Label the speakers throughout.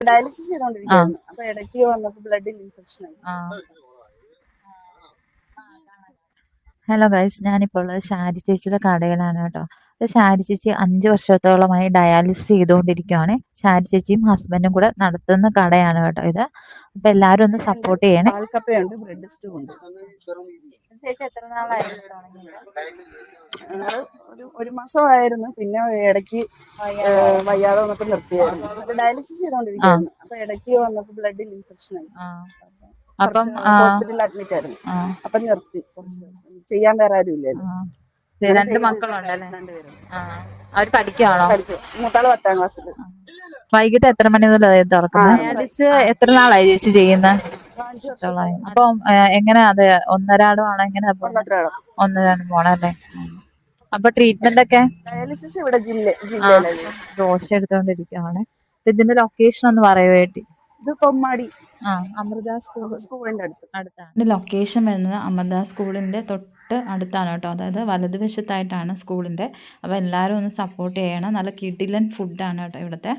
Speaker 1: Dialysis ചെയ്തോണ്ടിരിക്കുന്നു അപ്പൊ ഇടയ്ക്ക് വന്നപ്പോ ബ്ലഡിൽ ഇൻഫെക്ഷൻ ആയി.
Speaker 2: ഹലോ ഗൈസ് ഞാനിപ്പോൾ ഉള്ളത് ഷാരി ചേച്ചിയുടെ കടയിലാണ് കേട്ടോ. ഷാരി ചേച്ചി അഞ്ച് വർഷത്തോളമായി ഡയാലിസിസ് ചെയ്തുകൊണ്ടിരിക്കുകയാണ് ഷാരി ചേച്ചിയും ഹസ്ബൻഡും കൂടെ നടത്തുന്ന കടയാണ് കേട്ടോ ഇത്. അപ്പൊ എല്ലാരും ഒന്ന് സപ്പോർട്ട് ചെയ്യണേ.
Speaker 1: പാൽക്കപ്പയുണ്ട് ബ്രെഡ് ഉണ്ട്
Speaker 2: ചേച്ചി എത്ര നാളായിരുന്നു
Speaker 1: ഒരു ഒരു മാസമായിരുന്നു. പിന്നെ ഇടയ്ക്ക് വയ്യാതെ വന്നപ്പോ നിർത്തിയായിരുന്നു. ഡയാലിസിസ് ചെയ്തോണ്ടിരിക്കുന്നു അപ്പൊ ഇടയ്ക്ക് വന്നപ്പോ ബ്ലഡിൽ ഇൻഫെക്ഷൻ ആയി.
Speaker 2: അപ്പം
Speaker 1: ഹോസ്പിറ്റലിൽ അഡ്മിറ്റ് ആയിരുന്നു. അപ്പൊ നിർത്തി. കുറച്ച് ദിവസം. ചെയ്യാൻ വേറെ ആരും ഇല്ലായിരുന്നു.
Speaker 2: രണ്ട് മക്കളുണ്ടല്ലേ.
Speaker 1: അവർ മൂത്താൾ പത്താം ക്ലാസ്സിൽ
Speaker 2: വൈകിട്ട് എത്ര മണി മുതൽ തുറക്കുന്നത്. ഡയാലിസിസ് എത്ര നാളായി ചേച്ചി ചെയ്യുന്നത് അപ്പം എങ്ങനെ അത്? ഒന്നരാടമാണോ എങ്ങനെ ഒന്നരാടം പോണല്ലേ. അപ്പൊ ട്രീറ്റ്മെന്റ് ഒക്കെ?
Speaker 1: ഡയാലിസിസ് ഇവിടെ ജില്ല ജില്ലയിലാണ്.
Speaker 2: ദോശ എടുത്തോണ്ടിരിക്കുകയാണ് ഇതിന്റെ ലൊക്കേഷൻ ഒന്ന് പറയൂ വേണ്ടി
Speaker 1: ഇത് കൊമ്മാടി
Speaker 2: ആ അമൃത സ്കൂൾ.
Speaker 1: സ്കൂളിന്റെ അടുത്ത്.
Speaker 2: അടുത്താണ്. ഇതിന്റെ ലൊക്കേഷൻ വരുന്നത് അമൃത സ്കൂളിന്റെ തൊട്ട് അടുത്താണ് കേട്ടോ. അതായത് വലതുവശത്തായിട്ടാണ് സ്കൂളിന്റെ. അപ്പോൾ എല്ലാവരും ഒന്ന് സപ്പോർട്ട് ചെയ്യണം. നല്ല കിടിലൻ ഫുഡാണ് കേട്ടോ ഇവിടുത്തെ.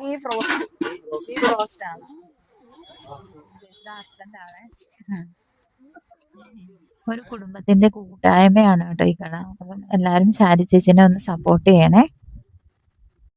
Speaker 1: ബീഫ്
Speaker 2: ഒരു കുടുംബത്തിന്റെ കൂട്ടായ്മയാണ് കേട്ടോ ഈ കട അപ്പം എല്ലാവരും ശാരി ചേച്ചിനെ ഒന്ന് സപ്പോർട്ട് ചെയ്യണേ.